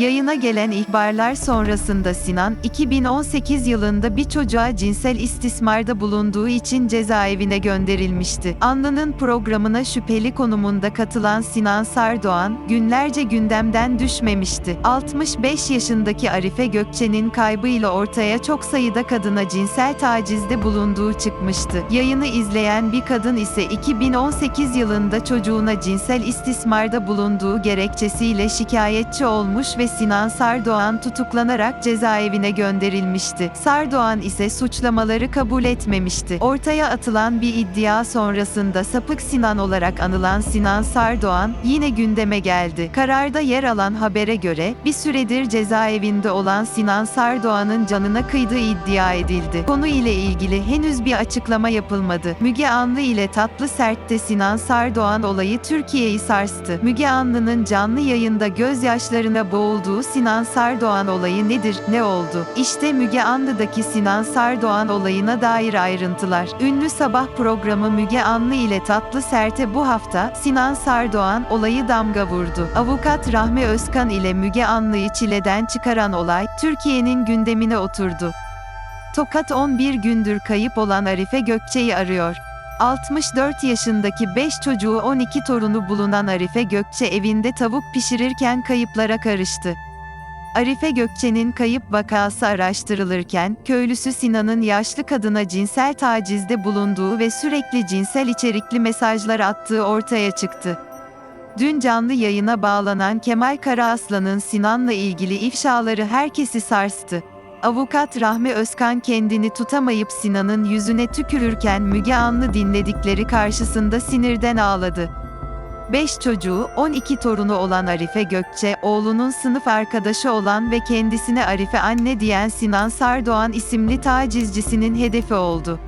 Yayına gelen ihbarlar sonrasında Sinan, 2018 yılında bir çocuğa cinsel istismarda bulunduğu için cezaevine gönderilmişti. Anlı'nın programına şüpheli konumunda katılan Sinan Sardoğan, günlerce gündemden düşmemişti. 65 yaşındaki Arife Gökçe'nin kaybıyla ortaya çok sayıda kadına cinsel tacizde bulunduğu çıkmıştı. Yayını izleyen bir kadın ise 2018 yılında çocuğuna cinsel istismarda bulunduğu gerekçesiyle şikayetçi olmuş ve Sinan Sardoğan tutuklanarak cezaevine gönderilmişti. Sardoğan ise suçlamaları kabul etmemişti. Ortaya atılan bir iddia sonrasında sapık Sinan olarak anılan Sinan Sardoğan yine gündeme geldi. Kararda yer alan habere göre bir süredir cezaevinde olan Sinan Sardoğan'ın canına kıydığı iddia edildi. Konu ile ilgili henüz bir açıklama yapılmadı. Müge Anlı ile Tatlı Sert'te Sinan Sardoğan olayı Türkiye'yi sarstı. Müge Anlı'nın canlı yayında gözyaşlarına boğulduğu Sinan Sardoğan olayı nedir, ne oldu? İşte Müge Anlı'daki Sinan Sardoğan olayına dair ayrıntılar. Ünlü sabah programı Müge Anlı ile Tatlı Sert'e bu hafta Sinan Sardoğan olayı damga vurdu. Avukat Rahmi Özkan ile Müge Anlı'yı çileden çıkaran olay Türkiye'nin gündemine oturdu. Tokat 11 gündür kayıp olan Arife Gökçe'yi arıyor. 64 yaşındaki 5 çocuğu 12 torunu bulunan Arife Gökçe evinde tavuk pişirirken kayıplara karıştı. Arife Gökçe'nin kayıp vakası araştırılırken, köylüsü Sinan'ın yaşlı kadına cinsel tacizde bulunduğu ve sürekli cinsel içerikli mesajlar attığı ortaya çıktı. Dün canlı yayına bağlanan Kemal Karaaslan'ın Sinan'la ilgili ifşaları herkesi sarstı. Avukat Rahmi Özkan kendini tutamayıp Sinan'ın yüzüne tükürürken Müge Anlı dinledikleri karşısında sinirden ağladı. 5 çocuğu, 12 torunu olan Arife Gökçe, oğlunun sınıf arkadaşı olan ve kendisine Arife anne diyen Sinan Sardoğan isimli tacizcisinin hedefi oldu.